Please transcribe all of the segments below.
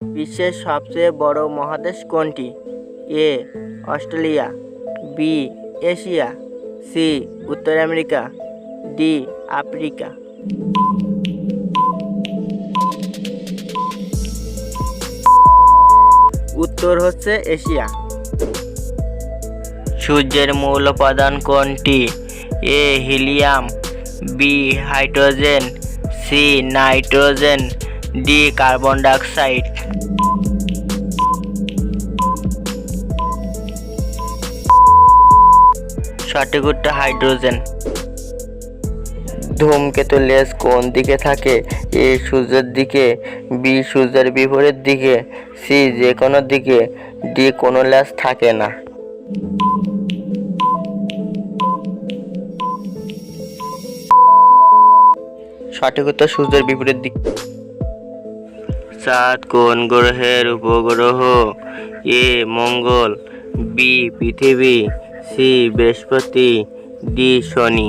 বিশ্বের সবচেয়ে বড় মহাদেশ কোনটি? A, Australia, B, Asia, C, উত্তর আমেরিকা, ডি, আফ্রিকা। উত্তর হচ্ছে এশিয়া। সূর্যের মূল উপাদান কোনটি? A, helium, B, hydrogen, C, nitrogen D carbon dioxide সঠিক উত্তর হাইড্রোজেন। ধূমকেতু লেজ কোন দিকে থাকে? এ সূর্যের দিকে, বি সূর্যের বিপরীত দিকে, সি যে কোনো দিকে, ডি কোনো লেজ থাকে না। সঠিক উত্তর সূর্যের বিপরীত দিক চাঁদ কোন গ্রহের উপগ্রহ? এ মঙ্গল, বি পৃথিবী, সি বৃহস্পতি, ডি শনি।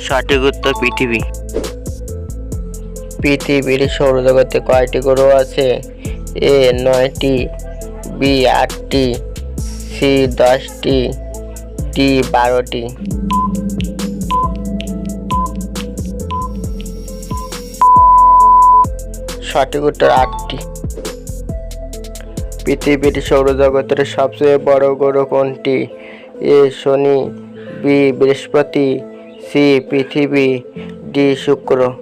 সঠিক উত্তর পৃথিবী। পৃথিবীর সৌরজগতে কয়টি গ্রহ আছে? এ নয়টি, বি আটটি, সি দশটি টি বারোটি। সঠিক উত্তর আটটি। পৃথিবীর সৌরজগতের সবচেয়ে বড় গ্রহ কোনটি? এ, শনি, বি, বৃহস্পতি, সি, পৃথিবী, ডি, শুক্র।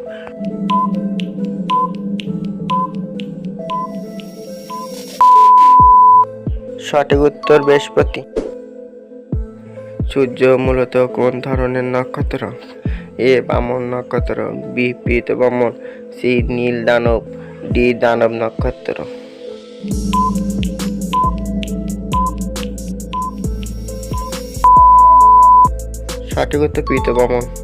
সঠিক উত্তর বৃহস্পতি। সূর্য মূলত কোন ধরনের নক্ষত্র? এ, বামন নক্ষত্র, বি পীত বামন, সি, নীল দানব। ডি দানব নক্ষত্র। সঠিক উত্তর পীত